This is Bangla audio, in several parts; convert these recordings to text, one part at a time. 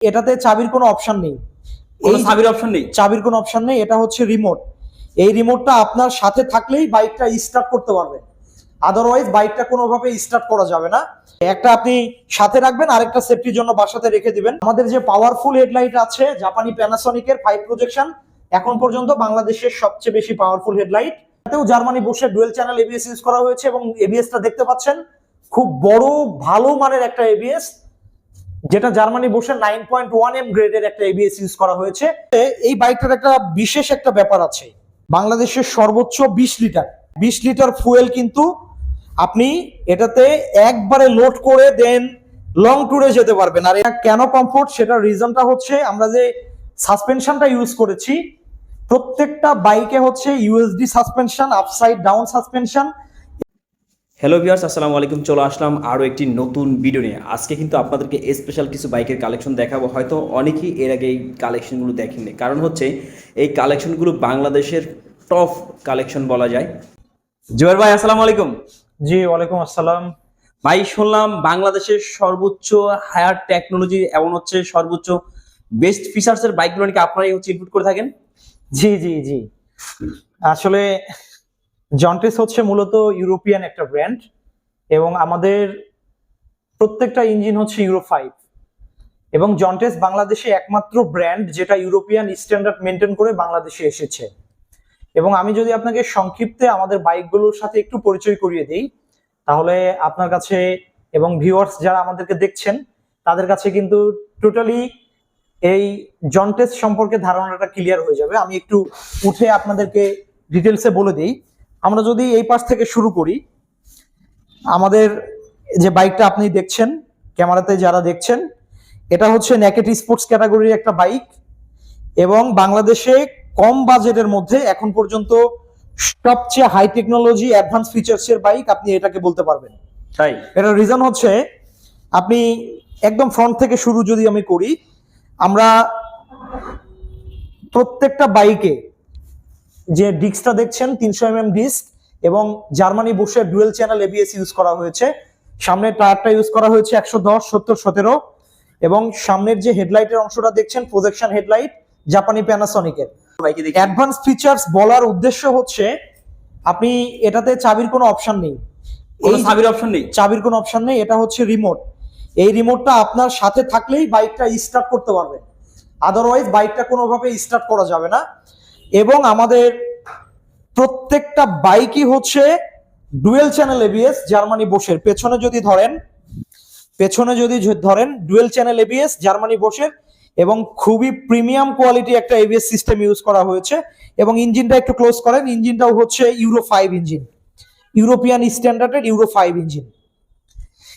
এটাতে চাবির কোনো অপশন নেই। এই চাবির অপশন নেই? চাবির কোনো অপশন নেই এটা হচ্ছে রিমোট এই রিমোটটা আপনার সাথে থাকলেই বাইকটা স্টার্ট করতে পারবেন আদারওয়াইজ বাইকটা কোনোভাবে স্টার্ট করা যাবে না। একটা আপনি সাথে রাখবেন আরেকটা সেফটির জন্য বাসাতে রেখে দিবেন। আমাদের যে পাওয়ারফুল হেডলাইট আছে জাপানি প্যানাসনিকের ফাইভ প্রজেকশন এখন পর্যন্ত বাংলাদেশের সবচেয়ে বেশি পাওয়ারফুল হেডলাইট এতেও Germany Bosch dual channel ABS use করা হয়েছে এবং এবিএসটা দেখতে পাচ্ছেন খুব বড় ভালো মানের একটা এবিএস যেটা জার্মানি বসে নাইন পয়েন্ট ওয়ান এম গ্রেডের একটা এবিএস ইউজ করা হয়েছে। এই বাইকটার একটা বিশেষ একটা ব্যাপার আছে। বাংলাদেশের সর্বোচ্চ বিশ লিটার। বিশ লিটার ফুয়েল কিন্তু আপনি এটাতে একবারে লোড করে দেন লং ট্যুরে যেতে পারবেন। আর এটা কেন কমফোর্ট সেটার রিজনটা হচ্ছে আমরা যে সাসপেনশনটা ইউজ করেছি, প্রত্যেকটা বাইকে হচ্ছে USD suspension upside down suspension hello viewers আসসালামু আলাইকুম। চলে আসলাম আরও একটি নতুন ভিডিও নিয়ে। আজকে কিন্তু আপনাদেরকে স্পেশাল কিছু বাইকের কালেকশন দেখাবো। হয়তো অনেকেই এর আগে এই কালেকশনগুলো দেখেননি। কারণ হচ্ছে এই কালেকশনগুলো বাংলাদেশের টপ কালেকশন বলা যায়। জুয়ার ভাই আসসালামু আলাইকুম। জি ওয়ালাইকুম আসসালাম। ভাই শুনলাম বাংলাদেশের সর্বোচ্চ হায়ার টেকনোলজি এবং হচ্ছে সর্বোচ্চ বেস্ট ফিচার্সের বাইকগুলো নাকি আপনারাই হচ্ছে ইনপুট করে থাকেন? জি জি জি। আসলে জন্টেস হচ্ছে মূলত ইউরোপিয়ান একটা ব্র্যান্ড এবং আমাদের প্রত্যেকটা ইঞ্জিন হচ্ছে ইউরো ফাইভ এবং জন্টেস বাংলাদেশে একমাত্র ব্র্যান্ড যেটা ইউরোপিয়ান স্ট্যান্ডার্ড মেনটেন করে বাংলাদেশে এসেছে। এবং আমি যদি আপনাকে সংক্ষিপ্তে আমাদের বাইকগুলোর সাথে একটু পরিচয় করিয়ে দিই, তাহলে আপনার কাছে এবং ভিউয়ার্স যারা আমাদেরকে দেখছেন, তাদের কাছে কিন্তু টোটালি এই জন্টেস সম্পর্কে ধারণাটা ক্লিয়ার হয়ে যাবে। আমি একটু উঠে আপনাদেরকে ডিটেলসে বলে দিই। আমরা যদি এই পাশ থেকে শুরু করি আমাদের যে বাইকটা আপনি দেখছেন ক্যামেরাতে যারা দেখছেন এটা হচ্ছে ন্যাকেট স্পোর্টস ক্যাটাগরির একটা বাইক এবং বাংলাদেশে কম বাজেটের মধ্যে এখন পর্যন্ত সবচেয়ে হাই টেকনোলজি অ্যাডভান্স ফিচার্সের বাইক আপনি এটাকে বলতে পারবেন। তাই? এটার রিজন হচ্ছে আপনি একদম ফ্রন্ট থেকে শুরু যদি আমি করি আমরা প্রত্যেকটা বাইকে যে ডিস্কটা দেখছেন তিনশো এম ডিস্ক এবং Germany Bosch dual channel ABS use করা হয়েছে। সামনের টায়ারটা ইউজ করা হয়েছে একশো দশ সত্তর সতেরো এবং সামনের যে হেডলাইটের অংশটা দেখছেন প্রজেকশন হেডলাইট জাপানি প্যানাসনিকের অ্যাডভান্স ফিচার্স বলার উদ্দেশ্য হচ্ছে আপনি এটাতে চাবির কোনো অপশন নেই। এই চাবির অপশন নেই? চাবির কোনো অপশন নেই এটা হচ্ছে রিমোট এই রিমোটটা আপনার সাথে থাকলেই বাইকটা স্টার্ট করতে পারবেন আদারওয়াইজ বাইকটা কোনোভাবে স্টার্ট করা যাবে না। এবং আমাদের প্রত্যেকটা বাইকই হচ্ছে ডুয়েল চ্যানেল এবিএস, জার্মানি বসের পেছনে যদি ধরেন, পেছনে যদি ধরেন, ডুয়েল চ্যানেল এবিএস, জার্মানি বসের এবং খুবই প্রিমিয়াম কোয়ালিটি একটা এবিএস সিস্টেম ইউজ করা হয়েছে, এবং ইঞ্জিনটা একটু ক্লোজ করেন, ইঞ্জিনটাও হচ্ছে ইউরো ফাইভ ইঞ্জিন। ইউরোপিয়ান স্ট্যান্ডার্ডের ইউরো ফাইভ ইঞ্জিন।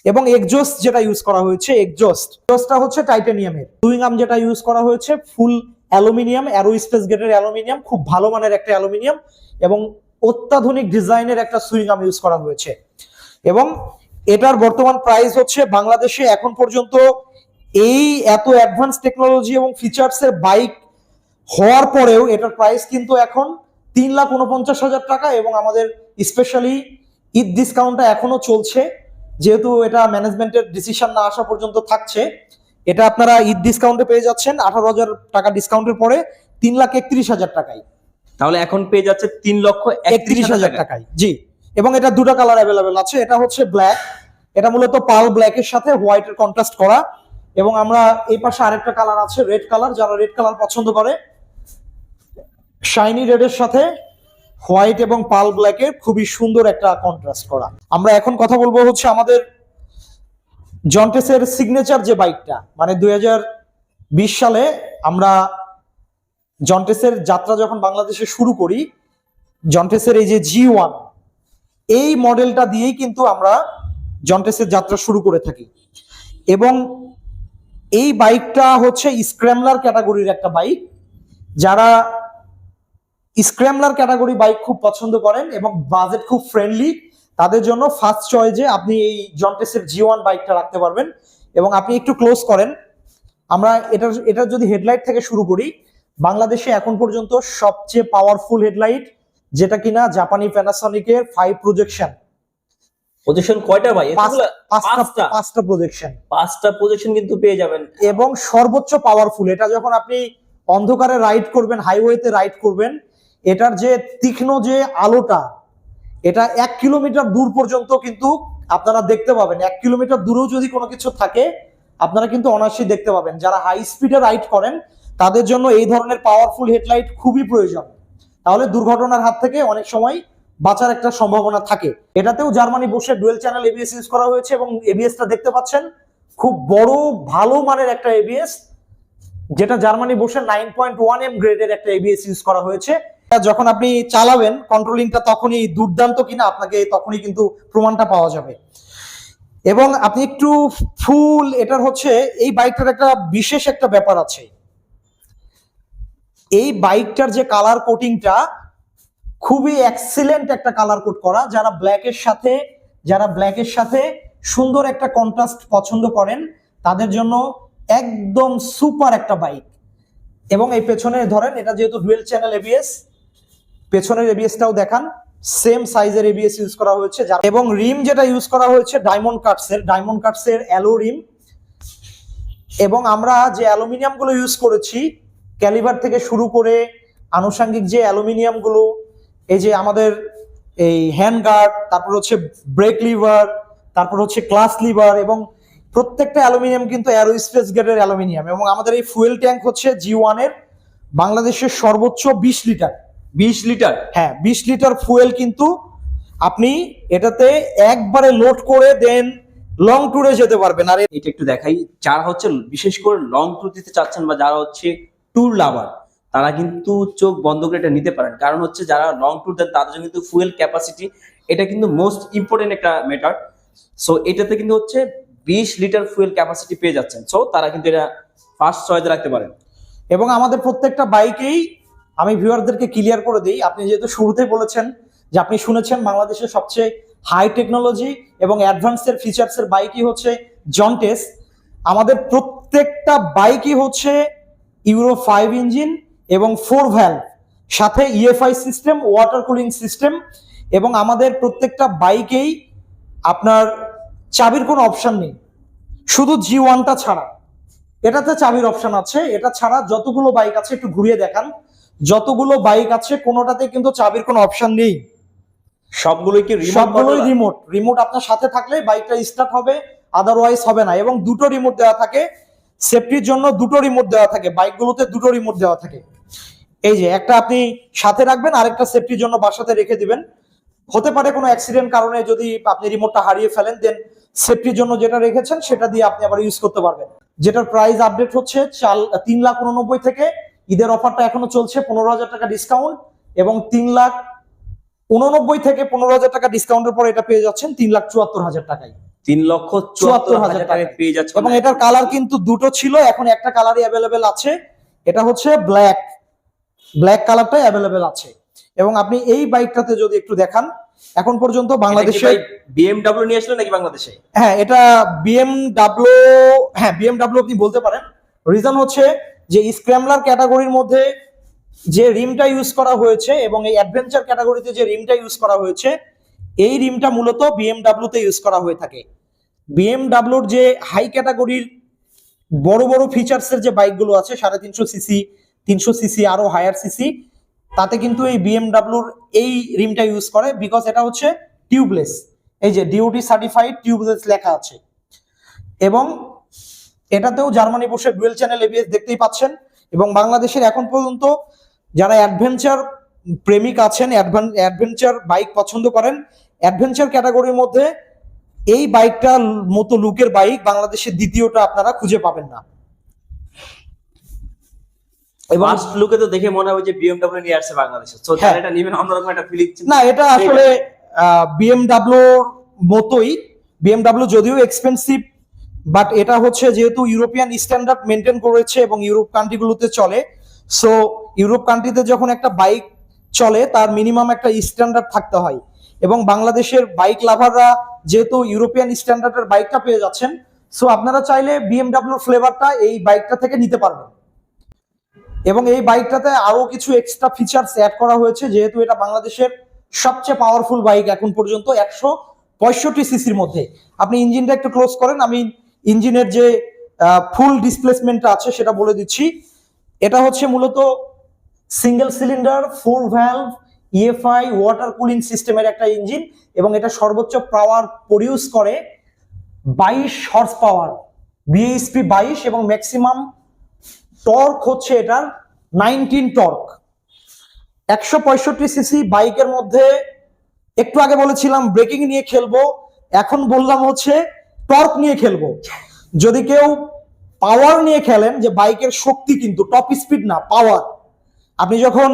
এবং এক্সজস্ট যেটা ইউজ করা হয়েছে এক্সজস্ট এক্সজস্টটা হচ্ছে টাইটানিয়ামের। সুইংআম যেটা ইউজ করা হয়েছে, ফুল অ্যালুমিনিয়াম অ্যারো স্পেস গেটের অ্যালুমিনিয়াম, খুব ভালো মানের একটা অ্যালুমিনিয়াম এবং অত্যাধুনিক ডিজাইনের একটা সুইংআম ইউজ করা হয়েছে। এবং এটার বর্তমান প্রাইস হচ্ছে বাংলাদেশে এখন পর্যন্ত এই এত অ্যাডভান্স টেকনোলজি এবং ফিচার্স এর বাইক হওয়ার পরেও এটার প্রাইস কিন্তু এখন তিন লাখ উনপঞ্চাশ হাজার টাকা এবং আমাদের স্পেশালি ঈদ ডিসকাউন্টটা এখনও চলছে। যেহেতু এটা ম্যানেজমেন্টের ডিসিশন না আসা পর্যন্ত থাকছে। এটা আপনারা ঈদ ডিসকাউন্টে পেয়ে যাচ্ছেন। আঠারো হাজার টাকা ডিসকাউন্টের পরে তিন লাখ একত্রিশ হাজার টাকায়। তাহলে এখন পেয়ে যাচ্ছে তিন লক্ষ একত্রিশ হাজার টাকায় জি। এবং এটা দুটো কালার অ্যাভেলেবেল আছে। এটা হচ্ছে ব্ল্যাক এটা মূলত পাল ব্ল্যাকের সাথে হোয়াইটের কন্ট্রাস্ট করা। এবং আমরা এই পাশে আরেকটা কালার আছে রেড কালার যারা রেড কালার পছন্দ করে শাইনি রেডের সাথে হোয়াইট এবং পাল ব্ল্যাকের খুবই সুন্দর একটা কন্ট্রাস্ট করা। আমরা এখন কথা বলব হচ্ছে আমাদের জন্টেসের সিগনেচার যে বাইকটা মানে দুই হাজার বিশ সালে আমরা জন্টেসের যাত্রা যখন বাংলাদেশে শুরু করি, জন্টেসের এই যে জি ওয়ান এই মডেলটা দিয়েই কিন্তু আমরা জন্টেসের যাত্রা শুরু করে থাকি। এবং এই বাইকটা হচ্ছে স্ক্র্যামলার ক্যাটাগরির একটা বাইক যারা স্ক্র্যামলার ক্যাটাগরি বাইক খুব পছন্দ করেন এবং বাজেট খুব ফ্রেন্ডলি তাদের জন্য ফার্স্ট চয়েজে আপনি এই জন্টেসের জি ওয়ান বাইকটা রাখতে পারবেন এবং আপনি একটু ক্লোজ করেন। আমরা এটার এটার যদি হেডলাইট থেকে শুরু করি বাংলাদেশে এখন পর্যন্ত সবচেয়ে পাওয়ারফুল হেডলাইট যেটা কিনা জাপানি প্যানাসনিকের ফাইভ প্রজেকশন পজিশন কয়টা ভাই? পাঁচটা পাঁচটা? প্রজেকশন পাঁচটা পজিশন কিন্তু পেয়ে যাবেন। এবং সর্বোচ্চ পাওয়ারফুল এটা যখন আপনি অন্ধকারে রাইড করবেন হাইওয়েতে রাইড করবেন এটার যে তীক্ষ্ণ যে আলোটা এটা এক কিলোমিটার দূর পর্যন্ত কিন্তু আপনারা দেখতে পাবেন। এক কিলোমিটার দূরেও যদি কোনো কিছু থাকে, আপনারা কিন্তু অনায়াসেই দেখতে পাবেন। যারা হাই স্পিডে রাইড করেন, তাদের জন্য এই ধরনের পাওয়ারফুল হেডলাইট খুবই প্রয়োজন। তাহলে দুর্ঘটনার হাত থেকে অনেক সময় বাঁচার একটা সম্ভাবনা থাকে। এটাতেও Germany Bosch dual channel ABS use করা হয়েছে এবং এবিএসটা দেখতে পাচ্ছেন, খুব বড়, ভালো মানের একটা এবিএস যেটা জার্মানি বসে নাইন পয়েন্ট ওয়ান এম গ্রেডের একটা এবিএস ইউজ করা হয়েছে। যখন আপনি চালাবেন কন্ট্রোলিংটা তখনই দুর্দান্ত কিনা আপনাকে তখনই কিন্তু প্রমাণটা পাওয়া যাবে। এবং আপনি একটু ফুল এটার হচ্ছে, এই বাইকটার একটা বিশেষ একটা ব্যাপার আছে। এই বাইকটার যে কালার কোটিংটা খুবই এক্সিলেন্ট একটা কালার কোট করা। যারা ব্ল্যাকের সাথে, যারা ব্ল্যাকের সাথে সুন্দর একটা কন্ট্রাস্ট পছন্দ করেন, তাদের জন্য একদম সুপার একটা বাইক এবং এই পেছনে ধরেন, এটা যেহেতু ডুয়েল চ্যানেল এবিএস পেছনের এবিএসটাও দেখান। সেম সাইজের এবিএস ইউজ করা হয়েছে এবং রিম যেটা ইউজ করা হয়েছে ডায়মন্ড কাটসের ডায়মন্ড কাটসের অ্যালো রিম এবং আমরা যে অ্যালুমিনিয়ামগুলো ইউজ করেছি ক্যালিভার থেকে শুরু করে আনুষঙ্গিক যে অ্যালুমিনিয়ামগুলো, এই যে আমাদের এই হ্যান্ড গার্ড তারপর হচ্ছে ব্রেক লিভার তারপর হচ্ছে ক্লাস লিভার এবং প্রত্যেকটা অ্যালুমিনিয়াম কিন্তু অ্যারো স্পেস গ্রেডের অ্যালুমিনিয়াম এবং আমাদের এই ফুয়েল ট্যাঙ্ক হচ্ছে জি ওয়ানের বাংলাদেশের সর্বোচ্চ বিশ লিটার। বিশ লিটার? হ্যাঁ বিশ লিটার ফুয়েল কিন্তু আপনি এটাতে একবারে লোড করে দেন লং ট্যুরে যেতে পারবেন। আর এটা একটু দেখাই যারা হচ্ছে বিশেষ করে লং ট্যুর দিতে চাচ্ছেন বা যারা হচ্ছে ট্যুর লাভার তারা কিন্তু চোখ বন্ধ করে এটা নিতে পারেন। কারণ হচ্ছে যারা লং ট্যুর দেন তাদের জন্য কিন্তু ফুয়েল ক্যাপাসিটি এটা কিন্তু মোস্ট ইম্পর্টেন্ট একটা ম্যাটার সো এটাতে কিন্তু হচ্ছে বিশ লিটার ফুয়েল ক্যাপাসিটি পেয়ে যাচ্ছেন। সো তারা কিন্তু এটা ফার্স্ট চয়েসে রাখতে পারেন। এবং আমাদের প্রত্যেকটা বাইকেই আমি ভিউয়ারদেরকে ক্লিয়ার করে দিই, আপনি যেহেতু শুরুতেই বলেছেন যে আপনি শুনেছেন বাংলাদেশের সবচেয়ে হাই টেকনোলজি এবং অ্যাডভান্সের ফিচার্সের বাইকই হচ্ছে জন্টেস আমাদের প্রত্যেকটা বাইকই হচ্ছে ইউরো ফাইভ ইঞ্জিন এবং ফোর ভ্যাল সাথে EFI system water cooling system এবং আমাদের প্রত্যেকটা বাইকেই আপনার চাবির কোনো অপশান নেই। শুধু জি ওয়ানটা ছাড়া। এটাতে চাবির অপশন আছে, এটা ছাড়া যতগুলো বাইক আছে একটু ঘুরিয়ে দেখান। যতগুলো বাইক আছে কোনোটাতে কিন্তু চাবির কোনো অপশন নেই। সবগুলোই কি রিমোট সবগুলোই রিমোট রিমোট আপনার সাথে থাকলে বাইকটা স্টার্ট হবে আদারওয়াইজ হবে না। এবং দুটো রিমোট দেওয়া থাকে সেফটির জন্য দুটো রিমোট দেওয়া থাকে বাইকগুলোতে দুটো রিমোট দেওয়া থাকে। এই যে একটা আপনি সাথে রাখবেন আরেকটা সেফটির জন্য বাসাতে রেখে দিবেন। হতে পারে কোনো অ্যাক্সিডেন্ট কারণে যদি আপনি রিমোটটা হারিয়ে ফেলেন দেন সেফটির জন্য যেটা রেখেছেন সেটা দিয়ে আপনি আবার ইউজ করতে পারবেন। যেটার প্রাইস আপডেট হচ্ছে চাল তিন লাখ উননব্বই থেকে ঈদের অফারটা এখনও চলছে পনেরো হাজার টাকা ডিসকাউন্ট এবং তিন লাখ উননব্বই থেকে পনেরো হাজার টাকা ডিসকাউন্টের পর এটা পেয়ে যাচ্ছেন তিন লাখ চুয়াত্তর হাজার টাকায়। তিন লক্ষ চুয়াত্তর হাজার টাকায় পেয়ে যাচ্ছে এবং এটার কালার কিন্তু দুটো ছিল এখন একটা কালারই অ্যাভেলেবেল আছে এটা হচ্ছে ব্ল্যাক ব্ল্যাক কালারটাই অ্যাভেলেবেল আছে। এবং আপনি এই বাইকটাতে যদি একটু দেখান এখন পর্যন্ত বাংলাদেশে বিএমডাব্লিউ নিয়ে আসলেন নাকি বাংলাদেশে? হ্যাঁ এটা বিএমডাব্লিউ হ্যাঁ বিএমডাব্লিউ আপনি বলতে পারেন। রিজন হচ্ছে যে স্ক্র্যামলার ক্যাটাগরির মধ্যে যে রিমটা ইউজ করা হয়েছে এবং এই অ্যাডভেঞ্চার ক্যাটাগরিতে যে রিমটা ইউজ করা হয়েছে, এই রিমটা মূলত বিএমডাব্লিউতে ইউজ করা হয়ে থাকে। বিএমডাব্লিউর যে হাই ক্যাটাগরির বড় বড় ফিচার্সের যে বাইকগুলো আছে, সাড়ে তিনশো সিসি তিনশো সিসি আরও হায়ার সিসি তাতে কিন্তু এই বিএমডাব্লিউর এই রিমটা ইউজ করে বিকজ এটা হচ্ছে টিউবলেস এই যে ডিউটি সার্টিফাইড টিউবলেস লেখা আছে। এবং এটাতেও Germany Bosch dual channel ABS দেখতেই পাচ্ছেন। এবং বাংলাদেশের এখন পর্যন্ত যারা অ্যাডভেঞ্চার প্রেমিক আছেন অ্যাডভেঞ্চার বাইক পছন্দ করেন অ্যাডভেঞ্চার ক্যাটাগরির মধ্যে এই বাইকটার মতো লুকের বাইক বাংলাদেশের দ্বিতীয়টা আপনারা খুঁজে পাবেন না। এবং ফার্স্ট লুকে তো দেখে মনে হয় যে বিএমডব্লিউ নিয়ে আসছে বাংলাদেশে। তো হ্যাঁ। এটা নেবেন অন্যরকম একটা ফিলিং না এটা আসলে বিএমডাব্লিউর মতোই। বিএমডাব্লিউ যদিও এক্সপেন্সিভ বাট এটা হচ্ছে যেহেতু ইউরোপিয়ান স্ট্যান্ডার্ড মেনটেন করেছে এবং ইউরোপ কান্ট্রিগুলোতে চলে। সো ইউরোপ কান্ট্রিতে যখন একটা বাইক চলে, তার মিনিমাম একটা স্ট্যান্ডার্ড থাকতে হয়। এবং বাংলাদেশের বাইক লাভাররা যেহেতু ইউরোপিয়ান স্ট্যান্ডার্ডের বাইকটা পেয়ে যাচ্ছেন সো আপনারা চাইলে বিএমডাব্লিউর ফ্লেভারটা এই বাইকটা থেকে নিতে পারবেন। এবং এই বাইকটাতে আরও কিছু এক্সট্রা ফিচার্স অ্যাড করা হয়েছে, যেহেতু এটা বাংলাদেশের সবচেয়ে পাওয়ারফুল বাইক এখন পর্যন্ত একশো পঁয়ষট্টি সিসির মধ্যে। আপনি ইঞ্জিনটা একটু ক্লোজ করেন আমি ইঞ্জিনের যে ফুল ডিসপ্লেসমেন্টটা আছে সেটা বলে দিচ্ছি। এটা হচ্ছে মূলত single cylinder four valve EFI water cooling সিস্টেমের একটা ইঞ্জিন এবং এটা সর্বোচ্চ পাওয়ার প্রডিউস করে বাইশ হর্স পাওয়ার বিএসপি বাইশ এবং ম্যাক্সিমাম টর্ক হচ্ছে এটার নাইনটিন টর্ক একশো পঁয়ষট্টি সিসি বাইকের মধ্যে, একটু আগে বলেছিলাম ব্রেকিং নিয়ে খেলব, এখন বললাম হচ্ছে টর্ক নিয়ে খেলব। যদি কেউ পাওয়ার নিয়ে খেলেন, যে বাইকের শক্তি কিন্তু টপ স্পিড না পাওয়ার আপনি যখন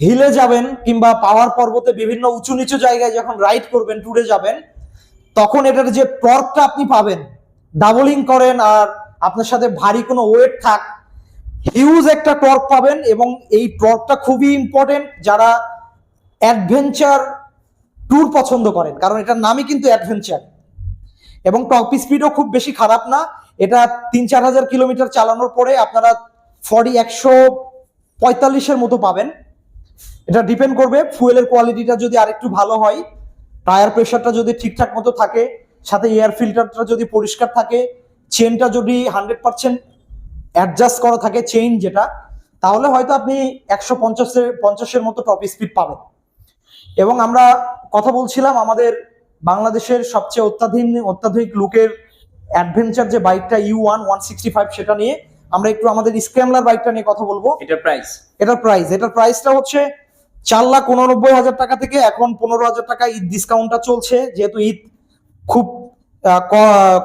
হিলে যাবেন কিংবা পাওয়ার পর্বতে বিভিন্ন উঁচু নিচু জায়গায় যখন রাইড করবেন ট্যুরে যাবেন, তখন এটার যে টর্কটা আপনি পাবেন ডাবলিং করেন আর আপনার সাথে ভারী কোনো ওয়েট থাক হিউজ একটা টর্ক পাবেন এবং এই টর্কটা খুবই ইম্পর্টেন্ট যারা অ্যাডভেঞ্চার ট্যুর পছন্দ করেন। কারণ এটার নামই কিন্তু অ্যাডভেঞ্চার এবং টপ স্পিডও খুব বেশি খারাপ না। এটা তিন চার হাজার কিলোমিটার চালানোর পরে আপনারা ফর্টি একশো পঁয়তাল্লিশের মতো পাবেন। এটা ডিপেন্ড করবে ফুয়েলের কোয়ালিটিটা যদি আরেকটু ভালো হয় টায়ার প্রেশারটা যদি ঠিকঠাক মতো থাকে, সাথে এয়ার ফিল্টারটা যদি পরিষ্কার থাকে চেনটা যদি হান্ড্রেড পার্সেন্ট অ্যাডজাস্ট করা থাকে চেইন যেটা, তাহলে হয়তো আপনি একশো পঞ্চাশের পঞ্চাশের মতো টপ স্পিড পাবেন। এবং আমরা কথা বলছিলাম আমাদের বাংলাদেশের সবচেয়ে অত্যাধুনিক অত্যাধুনিক লুকের অ্যাডভেঞ্চার যে বাইকটা U one one sixty five সেটা নিয়ে আমরা একটু আমাদের স্ক্র্যামলার বাইকটা নিয়ে কথা বলব। এটার প্রাইস এটার প্রাইস এটার প্রাইসটা হচ্ছে চার লাখ উননব্বই হাজার টাকা থেকে এখন পনেরো হাজার টাকা ঈদ ডিসকাউন্টটা চলছে। যেহেতু ঈদ খুব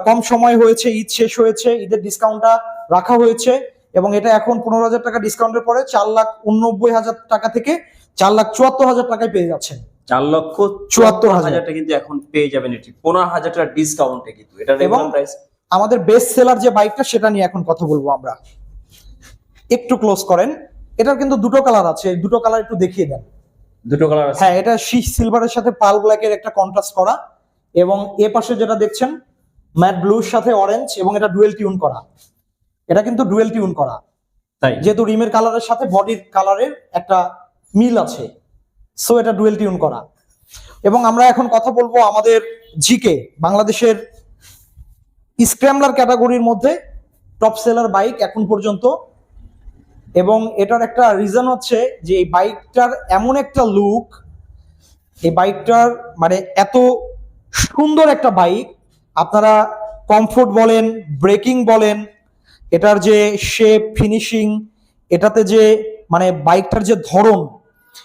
কম সময় হয়েছে ঈদ শেষ হয়েছে ঈদের ডিসকাউন্টটা রাখা হয়েছে এবং এটা এখন পনেরো হাজার টাকা ডিসকাউন্টের পরে চার লাখ উননব্বই হাজার টাকা থেকে চার লাখ চুয়াত্তর হাজার টাকায় পেয়ে যাচ্ছেন। চার লক্ষ চুয়াত্তর হাজার। হাজারটা কিন্তু এখন পেয়ে যাবেন এটি। পনেরো হাজার টাকা ডিসকাউন্টে কিন্তু। এটা এবং প্রাইস আমাদের বেস্ট সেলার যে বাইকটা সেটা নিয়ে এখন কথা বলব আমরা। একটু ক্লোজ করেন। এটার কিন্তু দুটো কালার আছে। দুটো কালার একটু দেখিয়ে দেন। দুটো কালার আছে। হ্যাঁ এটা শীষ সিলভারের সাথে পাল ব্ল্যাকের একটা কন্ট্রাস্ট করা। এবং এ পাশে যেটা দেখছেন ম্যাট ব্লুর সাথে অরেঞ্জ এবং এটা ডুয়েল টিউন করা। এটা কিন্তু ডুয়েল টিউন করা। তাই? যেহেতু রিমের কালারের সাথে বডির কালারের একটা মিল আছে। সো এটা ডুয়েল টিউন করা। এবং আমরা এখন কথা বলব আমাদের জিকে বাংলাদেশের স্ক্র্যামলার ক্যাটাগরির মধ্যে টপ সেলার বাইক এখন পর্যন্ত। এবং এটার একটা রিজন হচ্ছে যে এই বাইকটার এমন একটা লুক এই বাইকটার মানে এত সুন্দর একটা বাইক আপনারা কমফোর্ট বলেন ব্রেকিং বলেন, এটার যে শেপ ফিনিশিং এটাতে যে মানে বাইকটার যে ধরন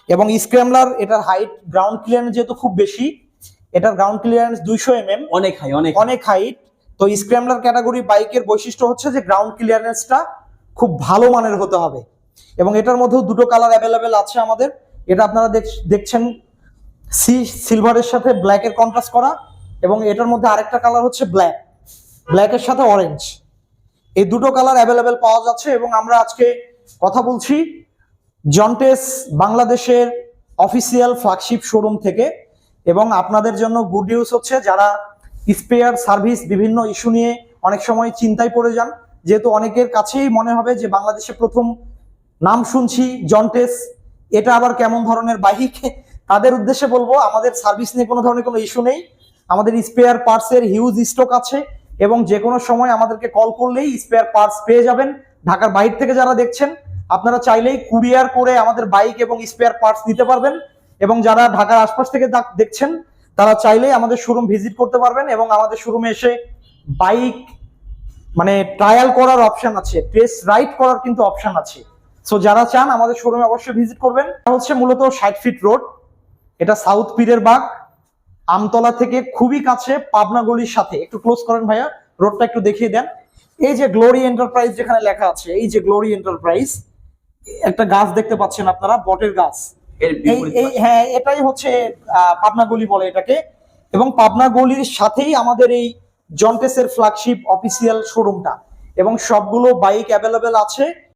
এবং স্ক্র্যামলার এটার হাইট গ্রাউন্ড ক্লিয়ারেন্স যেহেতু খুব বেশি এটার গ্রাউন্ড ক্লিয়ারেন্স দুইশো এম এম অনেক হাই অনেক অনেক হাইট তো স্ক্র্যামলার ক্যাটাগরি বাইকের বৈশিষ্ট্য হচ্ছে যে গ্রাউন্ড ক্লিয়ারেন্সটা খুব ভালো মানের হতে হবে। এবং এটার মধ্যেও দুটো কালার অ্যাভেলেবেল আছে আমাদের। এটা আপনারা দেখ- দেখছেন সি সিলভারের সাথে ব্ল্যাকের কন্ট্রাস্ট করা। এবং এটার মধ্যে আরেকটা কালার হচ্ছে ব্ল্যাক ব্ল্যাকের সাথে অরেঞ্জ এই দুটো কালার অ্যাভেলেবেল পাওয়া যাচ্ছে এবং আমরা আজকে কথা বলছি জন্টেস বাংলাদেশের অফিসিয়াল ফ্ল্যাগশিপ শোরুম থেকে এবং আপনাদের জন্য গুড নিউজ হচ্ছে যারা স্পেয়ার সার্ভিস বিভিন্ন ইস্যু নিয়ে অনেক সময় চিন্তায় পড়ে যান, যেহেতু অনেকের কাছেই মনে হবে যে বাংলাদেশে প্রথম নাম শুনছি জন্টেস এটা আবার কেমন ধরনের বাইক তাদের উদ্দেশ্যে বলব, আমাদের সার্ভিস নিয়ে কোনো ধরনের কোনো ইস্যু নেই, আমাদের স্পেয়ার পার্টসের হিউজ স্টক আছে এবং যে কোনো সময় আমাদেরকে কল করলেই স্পেয়ার পার্টস পেয়ে যাবেন, ঢাকার বাইরে থেকে যারা দেখছেন আপনারা চাইলেই কুরিয়ার করে আমাদের বাইক এবং স্পেয়ার পার্টস নিতে পারবেন এবং যারা ঢাকার আশপাশ থেকে দেখছেন, তারা চাইলেই আমাদের শোরুম ভিজিট করতে পারবেন এবং আমাদের শোরুমে এসে বাইক মানে ট্রায়াল করার অপশন আছে টেস্ট রাইড করার কিন্তু অপশন আছে। সো যারা চান আমাদের শোরুমে অবশ্যই ভিজিট করবেন। এটা হচ্ছে মূলত ষাট ফিট রোড এটা সাউথ পীরের বাগ, আমতলা থেকে খুবই কাছে পাবনা গলির সাথে। একটু ক্লোজ করেন ভাইয়া রোডটা একটু দেখিয়ে দেন। এই যে গ্লোরি এন্টারপ্রাইজ যেখানে লেখা আছে, এই যে গ্লোরি এন্টারপ্রাইজ একটা গাছ দেখতে পাচ্ছেন আপনারা বটের গাছ। হ্যাঁ এটাই হচ্ছে আহ, পাবনা গলি বলে এটাকে। এবং পাবনা গলির সাথেই আমাদের এই জন্টেসের ফ্ল্যাগশিপ অফিসিয়াল শোরুমটা এবং সবগুলো বাইক অ্যাভেলেবেল আছে।